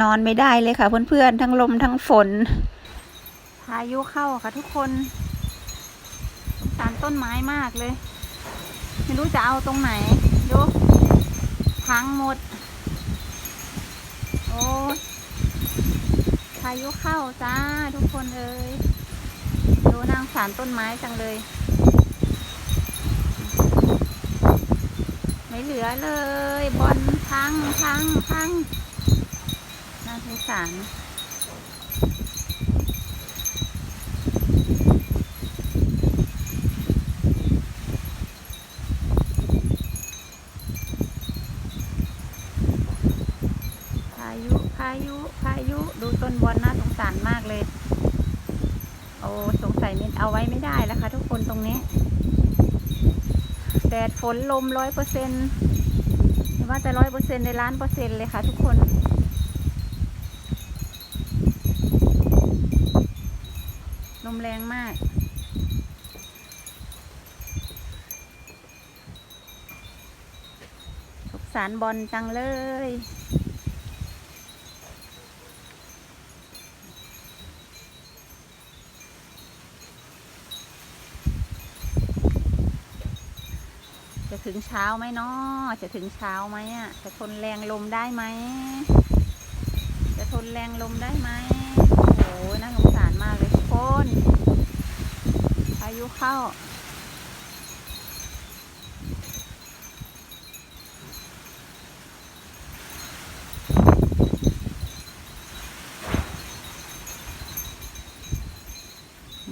นอนไม่ได้เลยค่ะเพื่อนๆ ทั้งลมทั้งฝน พายุเข้าค่ะทุกคนสงสารต้นไม้มากเลย ไม่รู้จะเอาตรงไหน ดูพังหมด โอ้พายุเข้าจ้าทุกคนเอ้ยดูนางสารต้นไม้จังเลย ไม่เหลือเลยบอลพังพังพัง งสารพายุพายุพายุดูต้นบอลน่าสงสารมากเลยโอ้สงสัยมินเอาไว้ไม่ได้แล้วค่ะทุกคนตรงนี้แดดฝนลมร้อยเปอร์เซ็นต์ว่าจะร้อยเปอร์เซ็นต์ในล้านเปอร์เซ็นต์เลยค่ะทุกคน มแรงมาก สงสารบอลจังเลย จะถึงเช้าไหมเนาะจะถึงเช้าไหมอะ จะทนแรงลมได้ไหม จะทนแรงลมได้ไหม น่าสงสารมากเลยทุกคนพายุเข้า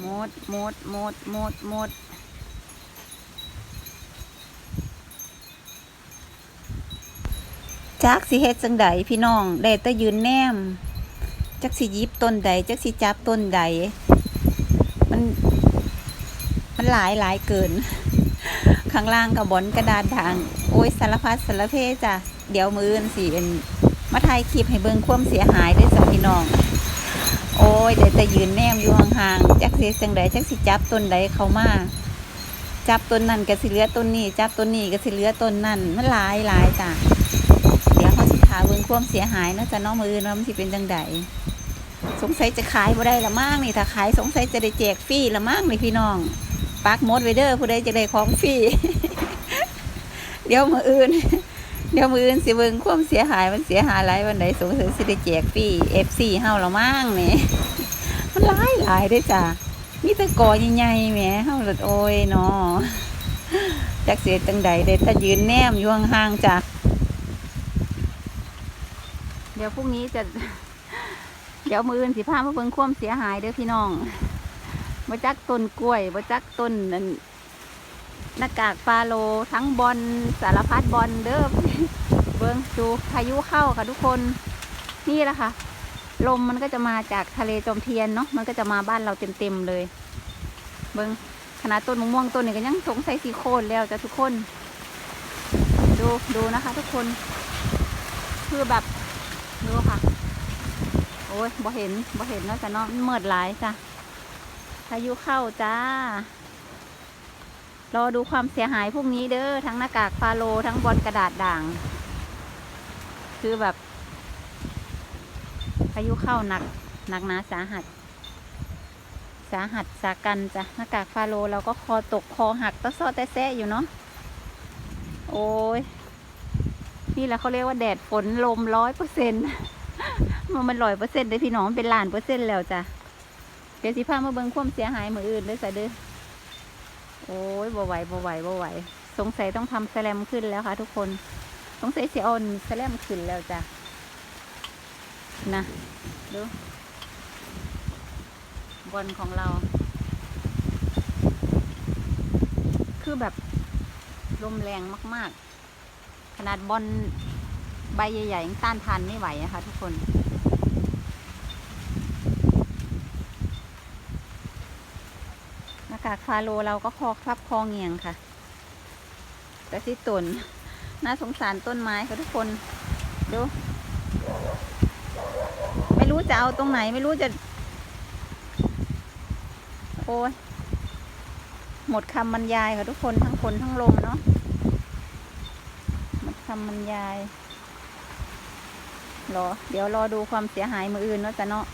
หมด หมด หมด หมด หมดจักสิเฮ็ดจังใดพี่น้องได้แต่ยืนแนม จักสิยิบต้นใดจักสิจับต้นใด มัน มันหลายหลายเกิน ข้างล่างกับบอนกระดาษด่าง โอ้ยสารพัดสารเพจ้ะเดี๋ยวมืออื่นสิเป็นมาถ่ายคลิปให้เบิ่งความเสียหายด้วยจ้ะพี่น้อง โอ้ยได้แต่ยืนแนมอยู่ห่างๆจักสิจังใดจักสิจับต้นใดเข้ามาจับต้นนั่นก็สิเหลือต้นนี้จับต้นนี้ก็สิเหลือต้นนั่นมันหลายหลายจ้ะเดี๋ยวเขาสิขาเบิ่งความเสียหายเนาะจะน้องมือเนาะมันสิเป็นจังใด สงสัยจะขายบ่ได้ละมั่งนี่ถ้าขายสงสัยจะได้แจกฟรีละมั่งนี่พี่น้องปักมดไว้เด้อผู้ใดจะได้ของฟรีเดี๋ยวมืออื่น เดี๋ยวมืออื่นสิเบิงความเสียหายมันเสียหายหลายวันไหนสงสัยสิได้แจกฟรี FC เฮาละมั่งนี่มันหลายหลายเด้จ้ะมีแต่กอใหญ่ๆแหมเฮาหละโอ้ยเนาะจักเสียจังใดได้แต่ยืนแนมยู่ห่างจ้ะเดี๋ยวพรุ่งนี้จะ เดี๋ยวมืออื่นสิพามาเบิ่งความเสียหายเด้อพี่น้องบ่จักต้นกล้วยบ่จักต้นนั่นหน้ากากฟาโลทั้งบอลสารพัดบอลเด้อเบิ่งดูพายุเข้าค่ะทุกคนนี่แหละค่ะ ลมมันก็จะมาจากทะเลจอมเทียนเนาะมันก็จะมาบ้านเราเต็มๆเลย เบิ่งขนาดต้นมะม่วงต้นนี้ก็ยังสงสัยสีโคนแล้วจ้ะทุกคน ดูดูนะคะ ทุกคน คือแบบดูค่ะ อ้ยบ่เห็นบ่เห็นแล้วจ้ะเนาะมันมืดหลายจ้ะพายุเข้าจ้ารอดูความเสียหายพวกนี้เด้อทั้งหน้ากากฟาโลทั้งบอลกระดาษด่าง คือแบบพายุเข้าหนักหนักหนาสาหัส สาหัสสากันจ้ะหน้ากากฟาโลเราก็คอตกคอหักตะซ้อแต่แซะอยู่เนาะโอ้ยนี่แหละเขาเรียกว่าแดดฝนลมร้อยเปอร์เซ็นต์ มันมันร้อยเปอร์เซ็นต์เลยพี่น้องเป็นล้านเปอร์เซ็นต์แล้วจ้ะเดี๋ยวสิพามาเบิ่งความเสียหายมืออื่นเลยจ้ะเด้อโอ้ยบ่ไหวบ่ไหวบ่ไหวสงสัยต้องทำแสลมขึ้นแล้วค่ะ ทุกคนสงสัยเสียออนแสลมขึ้นแล้วจ้ะนะดูบอลของเรา คือแบบลมแรงมาก ๆ ขนาดบอลใบใหญ่ๆยังต้านทานไม่ไหวอะคะทุกคน หน้ากากฟาโลเราก็คอคลับคอเงียงค่ะ แต่ที่ตนน่าสงสารต้นไม้ค่ะทุกคนดูไม่รู้จะเอาตรงไหนไม่รู้จะ โอ้ยหมดคำบรรยายค่ะทุกคนทั้งคนทั้งลมเนาะหมดคำบรรยายรอ เดี๋ยวรอดูความเสียหายมืออื่นเนาะจ้ะเนาะ